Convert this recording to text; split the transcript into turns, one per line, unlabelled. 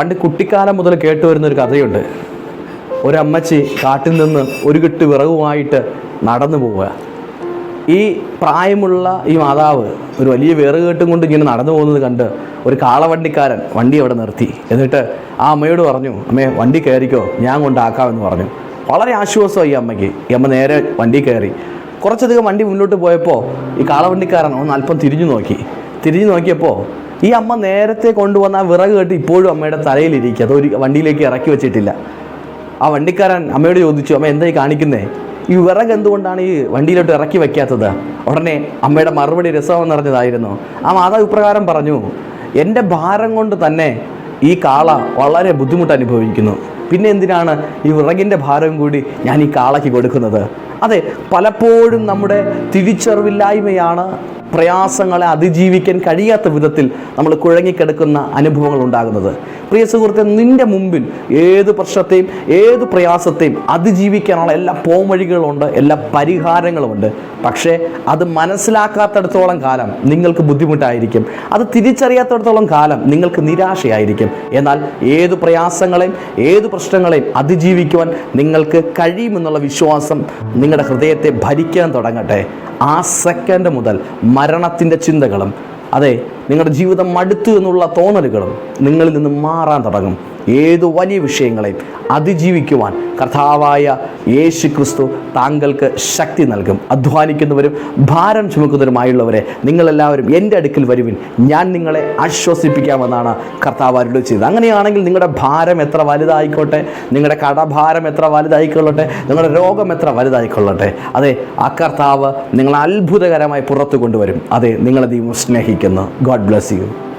പണ്ട് കുട്ടിക്കാലം മുതൽ കേട്ടുവരുന്ന വരുന്നൊരു കഥയുണ്ട്. ഒരമ്മച്ചി കാട്ടിൽ നിന്ന് ഒരു കെട്ട് വിറകുമായിട്ട് നടന്നു പോവുക. ഈ പ്രായമുള്ള ഈ മാതാവ് ഒരു വലിയ വിറക് കൊണ്ട് ഇങ്ങനെ നടന്നു പോകുന്നത് കണ്ട് ഒരു കാളവണ്ടിക്കാരൻ വണ്ടി അവിടെ നിർത്തി. എന്നിട്ട് ആ അമ്മയോട് പറഞ്ഞു അമ്മേ വണ്ടി കയറിക്കോ ഞാൻ കൊണ്ടാക്കാമെന്ന് പറഞ്ഞു. വളരെ ആശ്വാസമായി ഈ അമ്മയ്ക്ക്. ഈ അമ്മ നേരെ വണ്ടി കയറി. കുറച്ചധികം വണ്ടി മുന്നോട്ട് പോയപ്പോൾ ഈ കാളവണ്ടിക്കാരൻ ഒന്ന് അല്പം തിരിഞ്ഞു നോക്കി. തിരിഞ്ഞു നോക്കിയപ്പോൾ ഈ അമ്മ നേരത്തെ കൊണ്ടുവന്ന ആ വിറക് കെട്ട് ഇപ്പോഴും അമ്മയുടെ തലയിലിരിക്കുക അത് ഒരു വണ്ടിയിലേക്ക് ഇറക്കി വെച്ചിട്ടില്ല. ആ വണ്ടിക്കാരൻ അമ്മയോട് ചോദിച്ചു അമ്മ എന്തായി കാണിക്കുന്നേ? ഈ വിറക് എന്തുകൊണ്ടാണ് ഈ വണ്ടിയിലോട്ട് ഇറക്കി വെക്കാത്തത്? ഉടനെ അമ്മയുടെ മറുപടി രസമെന്ന് പറഞ്ഞതായിരുന്നു ആ മാതാവ് ഇപ്രകാരം പറഞ്ഞു എന്റെ ഭാരം കൊണ്ട് തന്നെ ഈ കാള വളരെ ബുദ്ധിമുട്ട് അനുഭവിക്കുന്നു. പിന്നെ എന്തിനാണ് ഈ വിറകിന്റെ ഭാരം കൂടി ഞാൻ ഈ കാളയ്ക്ക് കൊടുക്കുന്നത്? അതെ പലപ്പോഴും നമ്മുടെ തിരിച്ചറിവില്ലായ്മയാണ് പ്രയാസങ്ങളെ അതിജീവിക്കാൻ കഴിയാത്ത വിധത്തിൽ നമ്മൾ കുഴങ്ങിക്കിടക്കുന്ന അനുഭവങ്ങൾ ഉണ്ടാകുന്നത്. പ്രിയ സുഹൃത്തെ നിന്റെ മുമ്പിൽ ഏത് പ്രശ്നത്തെയും ഏത് പ്രയാസത്തെയും അതിജീവിക്കാനുള്ള എല്ലാ പോംവഴികളുണ്ട് എല്ലാ പരിഹാരങ്ങളുമുണ്ട്. പക്ഷേ അത് മനസ്സിലാക്കാത്തടത്തോളം കാലം നിങ്ങൾക്ക് ബുദ്ധിമുട്ടായിരിക്കും. അത് തിരിച്ചറിയാത്തടത്തോളം കാലം നിങ്ങൾക്ക് നിരാശയായിരിക്കും. എന്നാൽ ഏത് പ്രയാസങ്ങളെയും ഏത് പ്രശ്നങ്ങളെയും അതിജീവിക്കുവാൻ നിങ്ങൾക്ക് കഴിയുമെന്നുള്ള വിശ്വാസം നിങ്ങളുടെ ഹൃദയത്തെ ഭരിക്കാൻ തുടങ്ങട്ടെ. ആ സെക്കൻഡ് മുതൽ മരണത്തിന്റെ ചിന്തകളും അതെ നിങ്ങളുടെ ജീവിതം മടുത്തു എന്നുള്ള തോന്നലുകളും നിങ്ങളിൽ നിന്ന് മാറാൻ തുടങ്ങും. ഏതു വലിയ വിഷയങ്ങളെയും അതിജീവിക്കുവാൻ കർത്താവായ യേശു ക്രിസ്തു താങ്കൾക്ക് ശക്തി നൽകും. അധ്വാനിക്കുന്നവരും ഭാരം ചുമക്കുന്നവരുമായുള്ളവരെ നിങ്ങളെല്ലാവരും എന്റെ അടുക്കൽ വരുവിൻ. ഞാൻ നിങ്ങളെ ആശ്വസിപ്പിക്കാമെന്നാണ് കർത്താവ് അരുളി ചെയ്തത്. അങ്ങനെയാണെങ്കിൽ നിങ്ങളുടെ ഭാരം എത്ര വലുതായിക്കോട്ടെ? നിങ്ങളുടെ കടഭാരം എത്ര വലുതായിക്കൊള്ളട്ടെ? നിങ്ങളുടെ രോഗം എത്ര വലുതായിക്കൊള്ളട്ടെ? അതെ ആ കർത്താവ് നിങ്ങളെ അത്ഭുതകരമായി പുറത്തു കൊണ്ടുവരും. അതെ നിങ്ങളെ ദൈവം സ്നേഹിക്കുന്നു. God bless you.